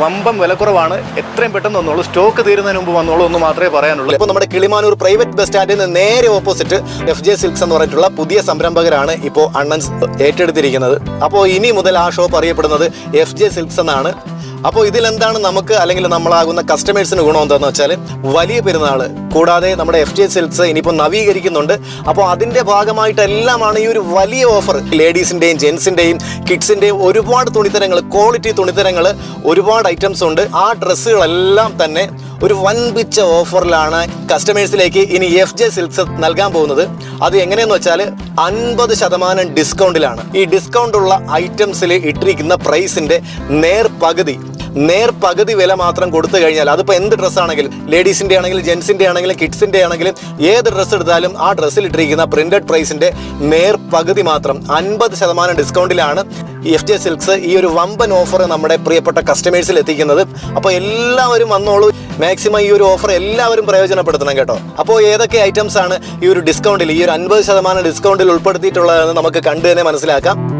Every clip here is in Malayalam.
വമ്പം വിലക്കുറവാണ്. എത്രയും പെട്ടെന്ന് വന്നോളൂ. സ്റ്റോക്ക് തീരുന്നതിന് മുമ്പ് വന്നോളൂ എന്ന് മാത്രമേ പറയാനുള്ളൂ. ഇപ്പോൾ നമ്മുടെ കിളിമാനൂർ പ്രൈവറ്റ് ബസ് സ്റ്റാൻഡിൽ നിന്ന് നേരെ ഓപ്പോസിറ്റ് എഫ് ജെ സിൽക്സ് എന്ന് പറഞ്ഞിട്ടുള്ള പുതിയ സംരംഭകരാണ് ഇപ്പോൾ അണ്ണൻസ് ഏറ്റെടുത്തിരിക്കുന്നത്. അപ്പോൾ ഇനി മുതൽ ആ ഷോപ്പ് അറിയപ്പെടുന്നത് എഫ് ജെ സിൽക്സ് എന്നാണ്. അപ്പോൾ ഇതിലെന്താണ് നമുക്ക് അല്ലെങ്കിൽ നമ്മളാകുന്ന കസ്റ്റമേഴ്സിന് ഗുണം എന്താണെന്ന് വെച്ചാൽ വലിയ പെരുന്നാൾ കൂടാതെ നമ്മുടെ എഫ് ടി സെൽസ് ഇനിയിപ്പോൾ നവീകരിക്കുന്നുണ്ട്. അപ്പോൾ അതിന്റെ ഭാഗമായിട്ടെല്ലാമാണ് ഈ ഒരു വലിയ ഓഫർ ലേഡീസിന്റെയും ജെൻസിന്റെയും കിഡ്സിന്റെയും ഒരുപാട് തുണിത്തരങ്ങൾ ക്വാളിറ്റി തുണിത്തരങ്ങൾ ഒരുപാട് ഐറ്റംസ് ഉണ്ട്. ആ ഡ്രസ്സുകളെല്ലാം തന്നെ ഒരു വൻപിച്ച ഓഫറിലാണ് കസ്റ്റമേഴ്സിലേക്ക് ഇനി എഫ് ജെ സിൽക്സ് നൽകാൻ പോകുന്നത്. അത് എങ്ങനെയെന്ന് വെച്ചാൽ അൻപത് ശതമാനം ഡിസ്കൗണ്ടിലാണ് ഈ ഡിസ്കൗണ്ട് ഉള്ള ഐറ്റംസിൽ ഇട്ടിരിക്കുന്ന പ്രൈസിന്റെ നേർ പകുതി നേർ പകുതി വില മാത്രം കൊടുത്തു കഴിഞ്ഞാൽ അതിപ്പോൾ എന്ത് ഡ്രസ്സാണെങ്കിലും ലേഡീസിന്റെ ആണെങ്കിലും ജെൻസിന്റെ ആണെങ്കിലും കിഡ്സിന്റെ ആണെങ്കിലും ഏത് ഡ്രസ്സ് എടുത്താലും ആ ഡ്രസ്സിൽ ഇട്ടിരിക്കുന്ന പ്രിന്റഡ് പ്രൈസിന്റെ നേർ പകുതി മാത്രം അൻപത് ശതമാനം ഡിസ്കൗണ്ടിലാണ് എഫ് ജെ സിൽക്സ് ഈ ഒരു വമ്പൻ ഓഫർ നമ്മുടെ പ്രിയപ്പെട്ട കസ്റ്റമേഴ്സിൽ എത്തിക്കുന്നത്. അപ്പോൾ എല്ലാവരും വന്നോളൂ. മാക്സിമം ഈ ഒരു ഓഫർ എല്ലാവരും പ്രയോജനപ്പെടുത്തണം കേട്ടോ. അപ്പോൾ ഏതൊക്കെ ഐറ്റംസ് ആണ് ഈ ഒരു ഡിസ്കൗണ്ടിൽ ഈ ഒരു അൻപത് ശതമാനം ഡിസ്കൗണ്ടിൽ ഉൾപ്പെടുത്തിയിട്ടുള്ളതെന്ന് നമുക്ക് കണ്ടു തന്നെ മനസ്സിലാക്കാം.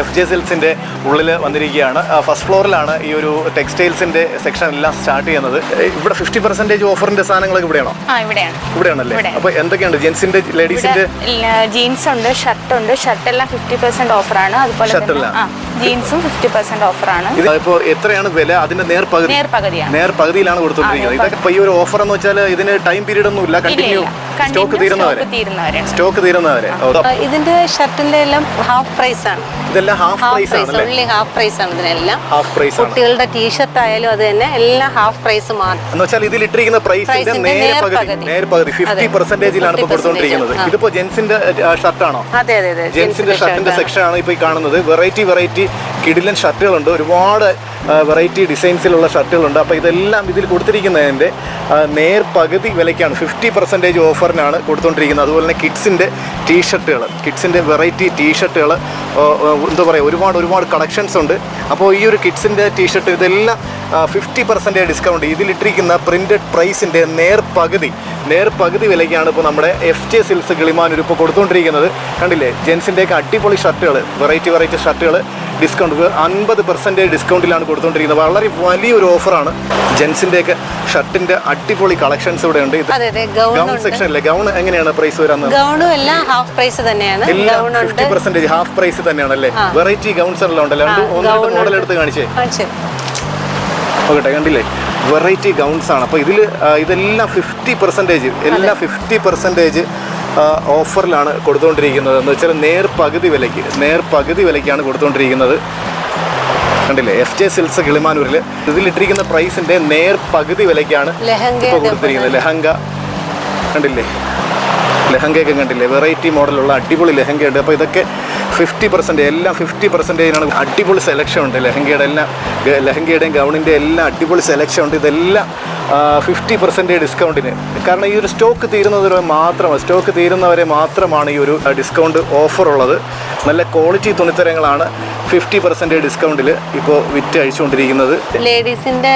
എഫ് ജെ സെൽസിന്റെ ഉള്ളിൽ വന്നിരിക്കുകയാണ്. ഫസ്റ്റ് ഫ്ലോറിലാണ് ഈ ഒരു ടെക്സ്റ്റൈൽസിന്റെ സെക്ഷൻ എല്ലാം സ്റ്റാർട്ട് ചെയ്യുന്നത്. ഇവിടെ ഫിഫ്റ്റി പെർസെന്റേജ് ഓഫറിന്റെ സാധനങ്ങളൊക്കെ ഇവിടെയാണോ? ഇവിടെയാണ്. ഇവിടെയാണല്ലേ? അപ്പോൾ അപ്പൊ എന്തൊക്കെയുണ്ട്? ജെൻസിന്റെ ലേഡീസിന്റെ ജീൻസ് ഉണ്ട് ഷർട്ട് ഉണ്ട് ഷർട്ട് എല്ലാം ഫിഫ്റ്റി പെർസെന്റ് ഓഫറാണ് അതുപോലെ? ജീൻസും ഫിഫ്റ്റി പെർസെന്റ് ഓഫറാണ് ഇപ്പോൾ ഇപ്പോ എത്രയാണ് വില? അതിന്റെ നേർ പകുതി നേർ പകുതിയാണ് നേർ പകുതിയിലാണ് കൊടുത്തോണ്ടിരിക്കുന്നത് ഇതൊക്കെ ഈ ഒരു ഓഫർ എന്ന് വെച്ചാൽ ഇതിന് ടൈം പീരീഡ് ഒന്നും ഇല്ല കണ്ടിന്യൂ സ്റ്റോക്ക് തീരുന്നവരെ. സ്റ്റോക്ക് തീരുന്നവരെ. ഇതിന്റെ ഷർട്ടിന്റെ എല്ലാം ഹാഫ് പ്രൈസ് ആണ്. ഇതെല്ലാം half price only half price ആണ് ഇതിനെല്ലാം. ഹാഫ് പ്രൈസ് ആണ്. കുട്ടികളുടെ ടീഷർട്ട് ആയാലും അത് തന്നെ എല്ലാം ഹാഫ് പ്രൈസ് മാത്രം. എന്ന് വെച്ചാൽ ഇതിൽ ഇട്ടിരിക്കുന്ന പ്രൈസിന്റെ നേർ പകുതി. നേർ പകുതി ഫിഫ്റ്റി. പെർസെന്റേജിലാണ് ഇപ്പൊ 50% കൊടുത്തോണ്ടിരിക്കുന്നത്. ഇതിപ്പോ ജെൻസിന്റെ ഷർട്ടാണോ? അതെ അതെ അതെ. ജെൻസിന്റെ ഷർട്ടിന്റെ സെക്ഷൻ ആണ് ഇപ്പോൾ കാണുന്നത്. വെറൈറ്റി വെറൈറ്റി കിടിലൻ ഷർട്ടുകളുണ്ട്. ഒരുപാട് വെറൈറ്റി ഡിസൈൻസിലുള്ള ഷർട്ടുകളുണ്ട്. അപ്പോൾ ഇതെല്ലാം ഇതിൽ കൊടുത്തിരിക്കുന്നതിന്റെ നേർ പകുതി വിലയ്ക്കാണ്. ഫിഫ്റ്റി പെർസെന്റേജ് ഓഫറിനാണ് കൊടുത്തുകൊണ്ടിരിക്കുന്നത് അതുപോലെ തന്നെ കിഡ്സിന്റെ ടീഷർട്ടുകൾ കിഡ്സിന്റെ വെറൈറ്റി ടീഷർട്ടുകൾ എന്താ പറയുക ഒരുപാട് ഒരുപാട് കളക്ഷൻസ് ഉണ്ട്. അപ്പോൾ ഈ ഒരു കിഡ്സിന്റെ ടീഷർട്ട് ഇതെല്ലാം ഫിഫ്റ്റി പെർസെന്റേജ് ഡിസ്കൗണ്ട് ഇതിലിട്ടിരിക്കുന്ന പ്രിന്റഡ് പ്രൈസിന്റെ നേർ പകുതി നേർ പകുതി വിലയ്ക്കാണ് ഇപ്പോൾ നമ്മുടെ എഫ് ജെ സിൽസ് കിളിമാനൂർ കൊടുത്തുകൊണ്ടിരിക്കുന്നത് കണ്ടില്ലേ? ജെൻസിന്റെയൊക്കെ അടിപൊളി ഷർട്ടുകൾ വെറൈറ്റി വെറൈറ്റി ഷർട്ടുകൾ. ഡിസ്കൗണ്ട് അൻപത് പെർസെന്റേജ് ഡിസ്കൗണ്ടിലാണ് കൊടുത്തുകൊണ്ടിരിക്കുന്നത് വളരെ വലിയൊരു ഓഫറാണ് ജെൻസിന്റെയൊക്കെ ഷർട്ടിന്റെ അടിപൊളി കളക്ഷൻസ് ഇവിടെ ഉണ്ട്. ഗൗൺ അല്ലേ? ഗൗൺ എങ്ങനെയാണ് പ്രൈസ് വരുന്നത് ഗൗണും എല്ലാം ഹാഫ് പ്രൈസ് തന്നെയാണ്. എല്ലാം ഫിഫ്റ്റി പെർസെന്റേജ് ഹാഫ് പ്രൈസ് തന്നെയാണല്ലേ? അല്ലേ വെറൈറ്റി ഗൗൺസ് എല്ലാം ഉണ്ടല്ലോ? ഒന്ന് മോഡൽ എടുത്ത് കാണിച്ചേ. ഓക്കെ കണ്ടില്ലേ? വെറൈറ്റി ഗൗൺസ് ആണ്. അപ്പോൾ ഇതിൽ ഇതെല്ലാം ഫിഫ്റ്റി പെർസെന്റേജ് എല്ലാം ഫിഫ്റ്റി പെർസെന്റേജ് ഓഫറിലാണ് കൊടുത്തുകൊണ്ടിരിക്കുന്നത്. എന്ന് വെച്ചാൽ നേർ പകുതി വിലയ്ക്ക് നേർ പകുതി വിലയ്ക്കാണ് കൊടുത്തുകൊണ്ടിരിക്കുന്നത്. കണ്ടില്ലേ? എഫ് ജെ സിൽസ് കിളിമാനൂരിൽ ഇതിലിട്ടിരിക്കുന്ന പ്രൈസിന്റെ നേർ പകുതി വിലയ്ക്കാണ് ഇപ്പോൾ കൊടുത്തിരിക്കുന്നത്. ലെഹങ്ക. കണ്ടില്ലേ? ലെഹങ്കയൊക്കെ കണ്ടില്ലേ? വെറൈറ്റി മോഡലുള്ള അടിപൊളി ലെഹങ്കയുണ്ട്. അപ്പോൾ ഇതൊക്കെ ഫിഫ്റ്റി പെർസെന്റ് എല്ലാം ഫിഫ്റ്റി പെർസെന്റേജിനാണ് അടിപൊളി സെലക്ഷൻ ഉണ്ട്. ലെഹങ്കയുടെ എല്ലാം ലഹങ്കയുടെയും ഗൗണിന്റെ എല്ലാം അടിപൊളി സെലക്ഷൻ ഉണ്ട്. ഇതെല്ലാം ഫിഫ്റ്റി പെർസെന്റേജ് ഡിസ്കൗണ്ടിന് കാരണം ഈ ഒരു സ്റ്റോക്ക് തീരുന്നവരെ മാത്രമാണ് സ്റ്റോക്ക് തീരുന്നവരെ മാത്രമാണ് ഈ ഒരു ഡിസ്കൗണ്ട് ഓഫർ ഉള്ളത്. നല്ല ക്വാളിറ്റി തുണിത്തരങ്ങളാണ് ഫിഫ്റ്റി പെർസെന്റേജ് ഡിസ്കൗണ്ടിൽ ഇപ്പോൾ വിറ്റ് അഴിച്ചുകൊണ്ടിരിക്കുന്നത്. ലേഡീസിന്റെ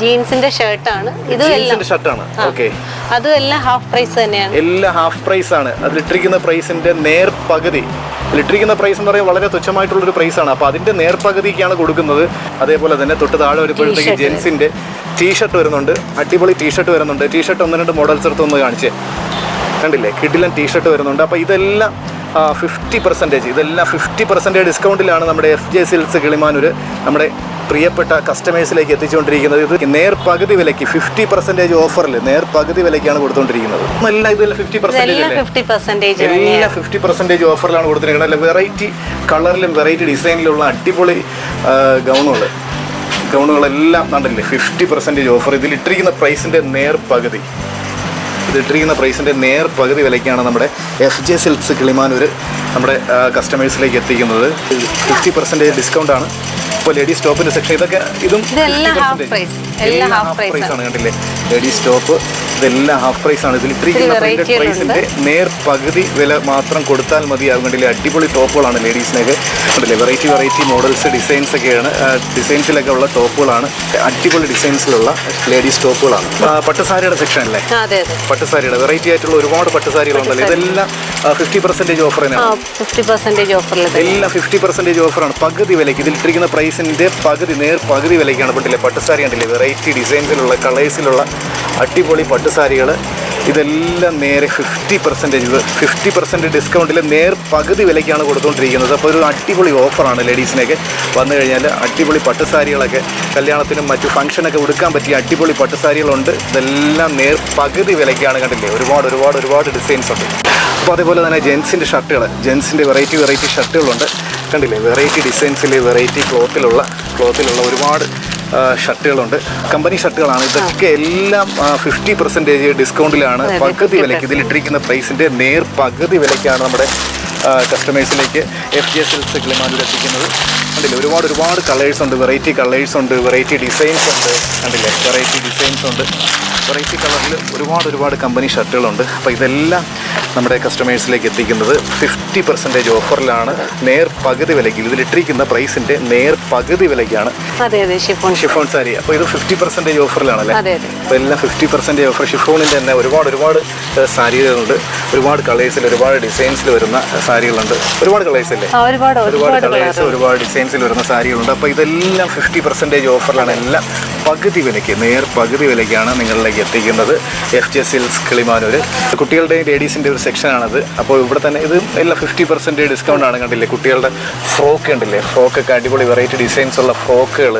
ജീൻസിന്റെ ഷർട്ടാണ് ഇത് എല്ലാം. ജീൻസിന്റെ ഷർട്ടാണ്. ഓക്കെ അതും എല്ലാം ഹാഫ് പ്രൈസ് തന്നെയാണ്. എല്ലാം ഹാഫ് പ്രൈസ് ആണ്. അതിലിട്ടിരിക്കുന്ന പ്രൈസിന്റെ നേർ പകുതി അതിലിട്ടിരിക്കുന്ന പ്രൈസ് എന്ന് പറയുന്നത് വളരെ തുച്ഛമായിട്ടുള്ളൊരു പ്രൈസ് ആണ്. അപ്പോൾ അതിന്റെ നേർപകുതിക്കാണ് കൊടുക്കുന്നത്. അതേപോലെ തന്നെ തൊട്ട് താഴെ വരുമ്പോഴത്തേക്ക്. ജെൻസിന്റെ ടീഷർട്ട് വരുന്നുണ്ട്. അടിപൊളി ടീഷർട്ട് വരുന്നുണ്ട്. ടീഷർട്ട് ഒന്ന് രണ്ട് മോഡൽസ് എടുത്ത് ഒന്ന് കാണിച്ചേ. കണ്ടില്ലേ? കിഡിലൻ ടീഷർട്ട് വരുന്നുണ്ട്. അപ്പോൾ ഇതെല്ലാം ഫിഫ്റ്റി പെർസെന്റേജ് ഇതെല്ലാം ഫിഫ്റ്റി പെർസെന്റേജ് ഡിസ്കൗണ്ടിലാണ് നമ്മുടെ എഫ് ജെ സിൽസ് കിളിമാനൂർ നമ്മുടെ പ്രിയപ്പെട്ട കസ്റ്റമേഴ്സിലേക്ക് എത്തിച്ചുകൊണ്ടിരിക്കുന്നത്. ഇത് നേർ പകുതി വിലയ്ക്ക് ഫിഫ്റ്റി പെർസെന്റേജ് ഓഫറിൽ നേർ പകുതി വിലയ്ക്കാണ് കൊടുത്തുകൊണ്ടിരിക്കുന്നത്. എല്ലാം ഇതിൽ ഫിഫ്റ്റി പെർസെന്റേജ് എല്ലാം ഫിഫ്റ്റി പെർസെന്റേജ് ഓഫറിലാണ് കൊടുത്തിരിക്കുന്നത്. അല്ല വെറൈറ്റി കളറിലും വെറൈറ്റി ഡിസൈനിലുള്ള അടിപൊളി ഗൗണുകൾ ഗൗണുകളെല്ലാം കണ്ടില്ലേ? ഫിഫ്റ്റി പെർസെന്റേജ് ഓഫർ ഇതിൽ ഇട്ടിരിക്കുന്ന പ്രൈസിന്റെ നേർ പകുതി. ഇട്ടിരിക്കുന്ന പ്രൈസിന്റെ നേർ പകുതി വിലയ്ക്കാണ് നമ്മുടെ എഫ് ജെ സിൽക്സ് കിളിമാനൂർ നമ്മുടെ കസ്റ്റമേഴ്സിലേക്ക് എത്തിക്കുന്നത്. ഫിഫ്റ്റി പെർസെന്റേജ് ഡിസ്കൗണ്ടാണ് ഇപ്പോൾ ലേഡീസ് ടോപ്പിന്റെ സെക്ഷൻ ഇതൊക്കെ ഇതും ഇതെല്ലാം ഹാഫ് പ്രൈസ് എല്ലാം ഹാഫ് പ്രൈസ് ആണ്. കണ്ടില്ലേ? ലേഡീസ് ടോപ്പ് ഇതെല്ലാം ഹാഫ് പ്രൈസ് ആണ്. ഇതിൽ ഇത്തിരിക്കുന്ന variety പ്രൈസിന്റെ നേർ പകുതി വില മാത്രം കൊടുത്താൽ മതിയാകും കണ്ടില്ലേ? അടിപൊളി ടോപ്പുകളാണ് ലേഡീസിനൊക്കെ കണ്ടില്ലേ? വെറൈറ്റി വെറൈറ്റി മോഡൽസ് ഡിസൈൻസ് ഒക്കെയാണ്. ഡിസൈൻസിലൊക്കെ ഉള്ള ടോപ്പുകളാണ് അടിപൊളി ഡിസൈൻസിലുള്ള ലേഡീസ് ടോപ്പുകളാണ് പട്ടുസാരിയുടെ സെക്ഷൻ അല്ലേ? പട്ടുസാരിയുടെ. വെറൈറ്റി ആയിട്ടുള്ള ഒരുപാട് പട്ടുസാരികളുണ്ടല്ലോ ഇതെല്ലാം ഫിഫ്റ്റി പെർസെന്റേജ് ഓഫർ എല്ലാം ഫിഫ്റ്റി പെർസെന്റേജ് ഓഫറാണ് പകുതി വിലയ്ക്ക് ഇതിലിട്ടിരിക്കുന്ന പ്രൈസിന്റെ പകുതി നേർ പകുതി വിലയ്ക്കാണ് പെട്ടില്ലേ പട്ടുസാരി കണ്ടില്ലേ? വെറൈറ്റി ഡിസൈൻസിലുള്ള കളേഴ്സിലുള്ള അടിപൊളി പട്ടുസാരികൾ. ഇതെല്ലാം നേരെ ഫിഫ്റ്റി പെർസെന്റേജ് ഫിഫ്റ്റി പെർസെന്റ് ഡിസ്കൗണ്ടിൽ നേർ പകുതി വിലയ്ക്കാണ് കൊടുത്തുകൊണ്ടിരിക്കുന്നത് അപ്പോൾ ഒരു അടിപൊളി ഓഫറാണ് ലേഡീസിനൊക്കെ വന്നു കഴിഞ്ഞാൽ അടിപൊളി പട്ടുസാരികളൊക്കെ കല്യാണത്തിനും മറ്റു ഫംഗ്ഷനൊക്കെ ഉടുക്കാൻ പറ്റിയ അടിപൊളി പട്ടുസാരികളുണ്ട്. ഇതെല്ലാം നേർ പകുതി വിലയ്ക്കാണ് കണ്ടില്ലേ? ഒരുപാട് ഒരുപാട് ഒരുപാട് ഡിസൈൻസ് ഉണ്ട്. അപ്പോൾ അതേപോലെ തന്നെ ജെൻസിന്റെ ഷർട്ടുകൾ ജെൻസിന്റെ വെറൈറ്റി വെറൈറ്റി ഷർട്ടുകളുണ്ട് കണ്ടില്ലേ? വെറൈറ്റി ഡിസൈൻസിൽ വെറൈറ്റി ക്ലോത്തിലുള്ള ക്ലോത്തിലുള്ള ഒരുപാട് ഷർട്ടുകളുണ്ട്. കമ്പനി ഷർട്ടുകളാണ്. ഇതൊക്കെ എല്ലാം ഫിഫ്റ്റി പെർസെന്റേജ് ഡിസ്കൗണ്ടിലാണ് പകുതി 50% വിലയ്ക്ക്. ഇതിലിട്ടിരിക്കുന്ന പ്രൈസിന്റെ നേർ പകുതി വിലയ്ക്കാണ് നമ്മുടെ കസ്റ്റമേഴ്സിലേക്ക് F G S else Kilimanoor എത്തിക്കുന്നത്. കണ്ടില്ലേ? ഒരുപാട് ഒരുപാട് കളേഴ്സ് ഉണ്ട്. വെറൈറ്റി കളേഴ്സ് ഉണ്ട്. വെറൈറ്റി ഡിസൈൻസ് ഉണ്ട്. കണ്ടില്ലേ? വെറൈറ്റി ഡിസൈൻസ് ഉണ്ട്. വെറൈറ്റി കളറിൽ ഒരുപാട് ഒരുപാട് കമ്പനി ഷർട്ടുകളുണ്ട്. അപ്പോൾ ഇതെല്ലാം നമ്മുടെ കസ്റ്റമേഴ്സിലേക്ക് എത്തിക്കുന്നത് ഫിഫ്റ്റി പെർസെന്റേജ് ഓഫറിലാണ് നേർ പകുതി വിലയ്ക്ക്. ഇതിലിട്ടിരിക്കുന്ന പ്രൈസിന്റെ നേർ പകുതി വിലയ്ക്കാണ് അതെ അതെ ഷിഫോൺ ഷിഫോൺ സാരി. അപ്പോൾ ഇത് ഫിഫ്റ്റി പെർസെന്റേജ് ഓഫറിലാണല്ലേ? അതെ അതെ. അപ്പോൾ എല്ലാം ഫിഫ്റ്റി പെർസെന്റേജ് ഓഫർ. ഷിഫോണിന്റെ തന്നെ ഒരുപാട് ഒരുപാട് സാരികളുണ്ട്. ഒരുപാട് കളേഴ്സിൽ ഒരുപാട് ഡിസൈൻസിൽ വരുന്ന സാരികളുണ്ട്. ഒരുപാട് കളേഴ്സ് അല്ലേ? ഒരുപാട് ഒരുപാട് കളേഴ്സ് ഒരുപാട് ഡിസൈൻസിൽ വരുന്ന സാരികളുണ്ട്. അപ്പോൾ ഇതെല്ലാം ഫിഫ്റ്റി പെർസെന്റേജ് ഓഫറിലാണ് എല്ലാം പകുതി വിലയ്ക്ക് നേർ പകുതി വിലയ്ക്കാണ് നിങ്ങളിലേക്ക് എത്തിക്കുന്നത്. എഫ് ജെ സിൽസ് കിളിമാനൂർ കുട്ടികളുടെയും ലേഡീസിന്റെ ഒരു സെക്ഷനാണത് അപ്പോൾ ഇവിടെ തന്നെ ഇത് എല്ലാം ഫിഫ്റ്റി പെർസെന്റേജ് ഡിസ്കൗണ്ട് ആണ് കണ്ടില്ലേ? കുട്ടികളുടെ ഫ്രോക്ക് കണ്ടില്ലേ? ഫ്രോക്കൊക്കെ അടിപൊളി വെറൈറ്റി ഡിസൈൻസ് ഉള്ള ഫ്രോക്കുകൾ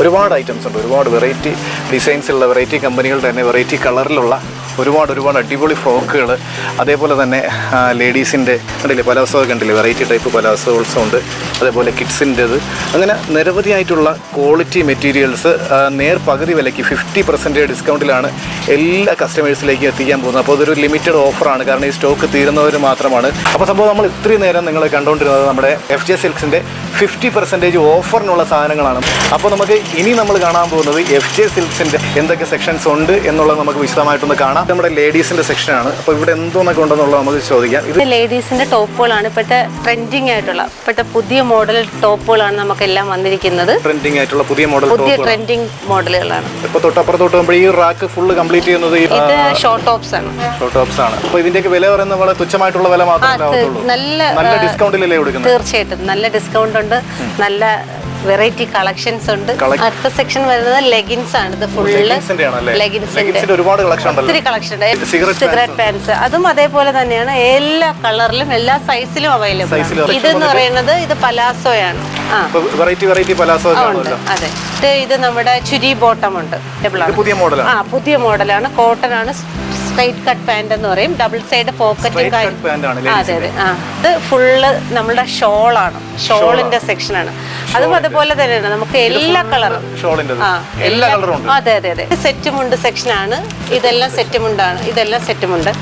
ഒരുപാട് ഐറ്റംസ് ഉണ്ട്. ഒരുപാട് വെറൈറ്റി ഡിസൈൻസ് ഉള്ള വെറൈറ്റി കമ്പനികളുടെ തന്നെ വെറൈറ്റി കളറിലുള്ള ഒരുപാട് ഒരുപാട് അടിപൊളി ഫ്രോക്കുകൾ അതേപോലെ തന്നെ ലേഡീസിന്റെ കണ്ടില്ലേ പലാസോ കണ്ടില്ലേ വെറൈറ്റി ടൈപ്പ് പലാസോൾസ് ഉണ്ട് അതേപോലെ കിഡ്സിന്റേത് അങ്ങനെ നിരവധിയായിട്ടുള്ള ക്വാളിറ്റി മെറ്റീരിയൽസ് നേർ പകുതി വിലയ്ക്ക് ഫിഫ്റ്റി പെർസെന്റേജ് ഡിസ്കൗണ്ടിലാണ് എല്ലാ കസ്റ്റമേഴ്സിലേക്ക് എത്തിക്കാൻ പോകുന്നത്. അപ്പോൾ അതൊരു ലിമിറ്റഡ് ഓഫറാണ്. കാരണം ഈ സ്റ്റോക്ക് തീരുന്നവർ മാത്രമാണ്. അപ്പോൾ സംഭവം നമ്മൾ ഇത്രയും നേരം നിങ്ങൾ കണ്ടുകൊണ്ടിരുന്നത് നമ്മുടെ എഫ് ജെ സിൽക്സിന്റെ ഫിഫ്റ്റി പെർസെന്റേജ് ഓഫറിനുള്ള സാധനങ്ങളാണ്. അപ്പോൾ നമുക്ക് ഇനി നമ്മൾ കാണാൻ പോകുന്നത് എഫ് ജെ സിൽക്സിന്റെ എന്തൊക്കെ സെക്ഷൻസ് ഉണ്ട് എന്നുള്ളത് നമുക്ക് വിശദമായിട്ടൊന്ന് കാണാം. നമ്മുടെ ലേഡീസിന്റെ സെക്ഷനാണ് അപ്പോൾ ഇവിടെ എന്തോന്നൊക്കെ ഉണ്ടെന്നുള്ളത് നമുക്ക് ചോദിക്കാം. ഇത് ലേഡീസിന്റെ ടോപ്പുകളാണ് ഇപ്പോഴത്തെ ട്രെൻഡിങ് ആയിട്ടുള്ള ഇപ്പോഴത്തെ പുതിയ മോഡൽ ടോപ്പുകളാണ് നമുക്കെല്ലാം വന്നിരിക്കുന്നത്. ട്രെൻഡിങ് ആയിട്ടുള്ള പുതിയ മോഡൽ പുതിയ ട്രെൻഡിങ് മോഡലുകളാണ് ഇപ്പോൾ തൊട്ടപ്പുറത്തോട്ട് ഈ റാക്ക് ഫുള്ള് കംപ്ലീറ്റ് ചെയ്യുന്നത് ഇത് ഷോർട്ട് ടോപ്സ് ആണ്. ഷോർട്ട് ടോപ്സ് ആണ്. അപ്പോൾ ഇതിന്റെയൊക്കെ വില പറയുന്നത് വളരെ തുച്ഛമായിട്ടുള്ള വില മാത്രമേ നല്ല നല്ല ഡിസ്കൗണ്ടിലല്ലേ കൊടുക്കുന്നത്? തീർച്ചയായിട്ടും. നല്ല ഡിസ്കൗണ്ട് ഉണ്ട്. നല്ല വെറൈറ്റി കളക്ഷൻസ് ഉണ്ട്. അടുത്ത സെക്ഷൻ വരുന്നത് ലെഗിൻസ് ആണ്. ഇത് ഫുള്ള് ലെഗിൻസിന്റെ ഒരുപാട് കളക്ഷൻ ഒത്തിരി കളക്ഷൻ ഉണ്ട്. സിഗരറ്റ് പാൻസ് അതും അതേപോലെ തന്നെയാണ്. എല്ലാ കളറിലും എല്ലാ സൈസിലും അവൈലബിൾ ഇത് എന്ന് ഇതെന്ന് പറയുന്നത് ഇത് പലാസോയാണ്. ആ. വെറൈറ്റി വെറൈറ്റി പലാസോ ഉണ്ട്. അതെ. ഇത് നമ്മുടെ ചുരി ബോട്ടം ഉണ്ട്. പുതിയ മോഡലാണ് ആ പുതിയ മോഡലാണ് കോട്ടൺ ആണ്. സ്ട്രൈറ്റ് കട്ട് പാന്റ് എന്ന് പറയും. ഡബിൾ സൈഡ് പോക്കറ്റും അതെ അതെ. ആ ഇത് ഫുള്ള് നമ്മുടെ ഷോളാണ് ഷോളിന്റെ സെക്ഷനാണ് അതും അതുപോലെ തന്നെയാണ്. നമുക്ക് എല്ലാ കളറും ആ എല്ലാ കളറും അതെ അതെ അതെ. സെറ്റ് മുണ്ട് സെക്ഷനാണ് ഇതെല്ലാം സെറ്റ് മുണ്ടാണ് ഇതെല്ലാം സെറ്റ് മുണ്ട്.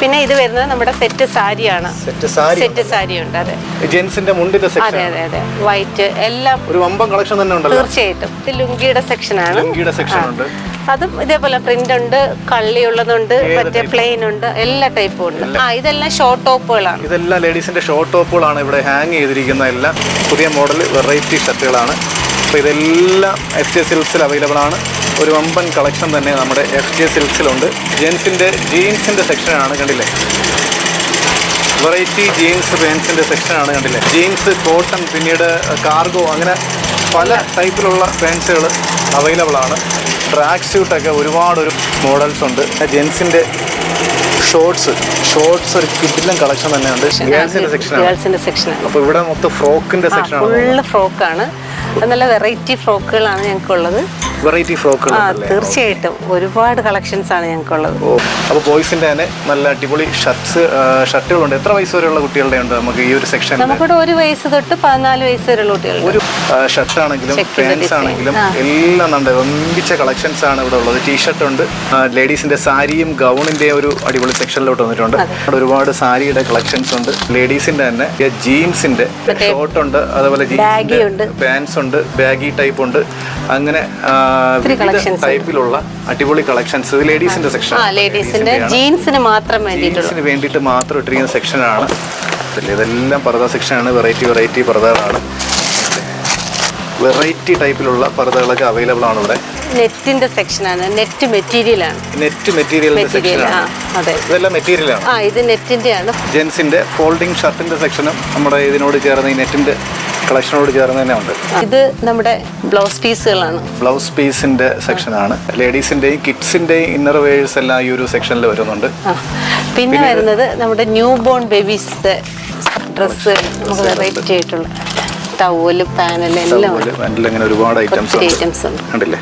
പിന്നെ ഇത് വരുന്നത് നമ്മുടെ സെറ്റ് സാരിയാണ്. സെറ്റ് സാരി സെറ്റ് സാരി ഉണ്ട് അതെ. ജെൻസിന്റെ മുണ്ടിന്റെ അതെ സെക്ഷൻ അതെ അതെ. വൈറ്റ് എല്ലാം ഒരു വമ്പൻ കളക്ഷൻ തന്നെ ഉണ്ടല്ലോ. തീർച്ചയായിട്ടും. ഇത് ലുങ്കിയുടെ സെക്ഷനാണ് ലുങ്കിയുടെ സെക്ഷൻ ഉണ്ട്. അതും ഇതേപോലെ പ്രിന്റ് ഉണ്ട് കള്ളി ഉള്ളതുണ്ട് മറ്റേ പ്ലെയിൻ ഉണ്ട് എല്ലാ ടൈപ്പും ഉണ്ട്. ആ ഇതെല്ലാം ഷോർട്ട് ടോപ്പുകളാണ് ഇതെല്ലാം ലേഡീസിന്റെ ഷോർട്ട് ടോപ്പുകളാണ് ഇവിടെ ഹാങ് ചെയ്തിരിക്കുന്ന എല്ലാം പുതിയ മോഡൽ വെറൈറ്റി ഷർട്ടുകളാണ് അപ്പോൾ ഇതെല്ലാം എഫ് ജെ സിൽസിൽ അവൈലബിൾ ആണ്. ഒരു വമ്പൻ കളക്ഷൻ തന്നെ നമ്മുടെ എഫ് ജെ സിൽക്സിലുണ്ട് ജെൻസിന്റെ ജീൻസിന്റെ സെക്ഷനാണ് കണ്ടില്ലേ? വെറൈറ്റി ജീൻസ് പാൻസിന്റെ സെക്ഷനാണ് കണ്ടില്ലേ? ജീൻസ് കോട്ടൺ പിന്നീട് കാർഗോ അങ്ങനെ പല ടൈപ്പിലുള്ള പാൻസുകൾ അവൈലബിൾ ആണ്. ട്രാക്ക് സ്യൂട്ടൊക്കെ ഒരുപാട് ഒരു മോഡൽസ് ഉണ്ട്. ജെൻസിന്റെ ഷോർട്സ് ഷോർട്സ് ഒരു കിഡിലും കളക്ഷൻ തന്നെയുണ്ട്. ഗേൾസിന്റെ സെക്ഷൻ ഗേൾസിന്റെ അപ്പോൾ ഇവിടെ മൊത്തം ഫ്രോക്കിന്റെ സെക്ഷൻ ഫുള്ള് ഫ്രോക്കാണ് നല്ല വെറൈറ്റി ഫ്രോക്കുകളാണ് ഞങ്ങൾക്കുള്ളത്. വെറൈറ്റി ഫ്രോക്കുകൾ തീർച്ചയായിട്ടും. ഒരുപാട് കളക്ഷൻസ് ആണ് ഞങ്ങൾക്കുള്ളത്. ഓ അപ്പോൾ ബോയ്സിന്റെ തന്നെ നല്ല അടിപൊളി ഷർട്ട്സ് ഷർട്ടുകളുണ്ട് എത്ര വയസ്സ് വരെയുള്ള കുട്ടികളുടെ ഉണ്ട് നമുക്ക് ഈ ഒരു സെക്ഷൻ നമുക്കിവിടെ ഒരു വയസ്സ് തൊട്ട് പതിനാല് വയസ്സ് വരെയുള്ള കുട്ടികളുണ്ട്. ഒരു ഷർട്ട് ആണെങ്കിലും പാൻസ് ആണെങ്കിലും എല്ലാം ഉണ്ട് ഒന്നിച്ച കളക്ഷൻസ് ആണ് ഇവിടെ ഉള്ളത്. ടീഷർട്ട് ഉണ്ട്. ലേഡീസിന്റെ സാരിയും ഗൗണിന്റെ ഒരു അടിപൊളി സെക്ഷനിലോട്ട് വന്നിട്ടുണ്ട്. അവിടെ ഒരുപാട് സാരിയുടെ കളക്ഷൻസ് ഉണ്ട്. ലേഡീസിന്റെ തന്നെ ജീൻസിന്റെ ഷോർട്ട് ഉണ്ട്. അതുപോലെ ഉണ്ട്. പാൻസ് ഉണ്ട്. ബാഗി ടൈപ്പ് ഉണ്ട്. അങ്ങനെ. ടൈപ്പിലുള്ള അടിപൊളി കളക്ഷൻസ് ലേഡീസിന്റെ സെക്ഷൻ ലേഡീസിന്റെ ജീൻസിന് മാത്രം ജീൻസിന് വേണ്ടിയിട്ട് മാത്രം ഇട്ടിരിക്കുന്ന സെക്ഷനാണ് ഇതെല്ലാം പർദ്ദ സെക്ഷനാണ് വെറൈറ്റി വെറൈറ്റി പർദ്ദകളാണ്. വെറൈറ്റി ടൈപ്പിലുള്ള പർദ്ദകളൊക്കെ അവൈലബിൾ ആണ് ഇവിടെ. നെറ്റിന്റെ സെക്ഷനാണ് നെറ്റ് മെറ്റീരിയൽ ആണ്. നെറ്റ് മെറ്റീരിയലിന്റെ മെറ്റീരിയൽ സെക്ഷനാണ് ഇതെല്ലാം മെറ്റീരിയലാണ് ആ ഇത് നെറ്റിന്റെ ആണ് ജെൻസിന്റെ ഫോൾഡിംഗ് ഷർട്ടിന്റെ സെക്ഷനും നമ്മുടെ ഇതിനോട് ചേർന്ന് ഈ നെറ്റിന്റെ കളക്ഷനോട് ചേർന്ന് തന്നെ ഉണ്ട്. ഇത് നമ്മുടെ ബ്ലൗസ് പീസുകളാണ്. ബ്ലൗസ് പീസിന്റെ സെക്ഷനാണ്. ലേഡീസിന്റെയും കിഡ്സിന്റെയും ഇന്നർ വേഴ്സ് എല്ലാം ഈ ഒരു സെക്ഷനിൽ വരുന്നുണ്ട്. പിന്നെ വരുന്നത് നമ്മുടെ ന്യൂ ബോൺ ബേബീസിന്റെ ഡ്രസ്സ് നമുക്ക് വെറൈറ്റി ആയിട്ടുള്ള ടവൽ പാനൽ എല്ലാം ഉണ്ട്. അതുപോലെ ഇങ്ങനെ ഒരുപാട് ഐറ്റംസ് ഉണ്ടല്ലേ ഉണ്ട്. ഐറ്റംസ് ഉണ്ട്. കണ്ടില്ലേ?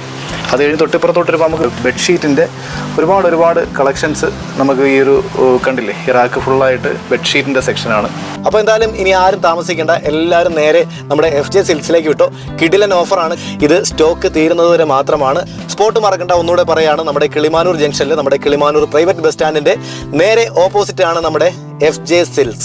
അത് കഴിഞ്ഞ് തൊട്ടിപ്പുറത്തോട്ട് നമുക്ക് ബെഡ്ഷീറ്റിന്റെ ഒരുപാട് ഒരുപാട് കളക്ഷൻസ് നമുക്ക് ഈ ഒരു കണ്ടില്ലേ? ഈ ഫുള്ളായിട്ട് ബെഡ്ഷീറ്റിന്റെ സെക്ഷനാണ് അപ്പോൾ എന്തായാലും ഇനി ആരും താമസിക്കേണ്ട എല്ലാവരും നേരെ നമ്മുടെ എഫ് ജെ സിൽസിലേക്ക് വിട്ടോ. കിടിലൻ ഓഫറാണ് ഇത് സ്റ്റോക്ക് തീരുന്നത് വരെ മാത്രമാണ്. സ്പോട്ട് മറക്കണ്ട ഒന്നുകൂടെ പറയുകയാണ് നമ്മുടെ കിളിമാനൂർ ജംഗ്ഷനിൽ നമ്മുടെ കിളിമാനൂർ പ്രൈവറ്റ് ബസ് സ്റ്റാൻഡിന്റെ നേരെ ഓപ്പോസിറ്റ് ആണ് നമ്മുടെ എഫ് ജെ സിൽക്സ്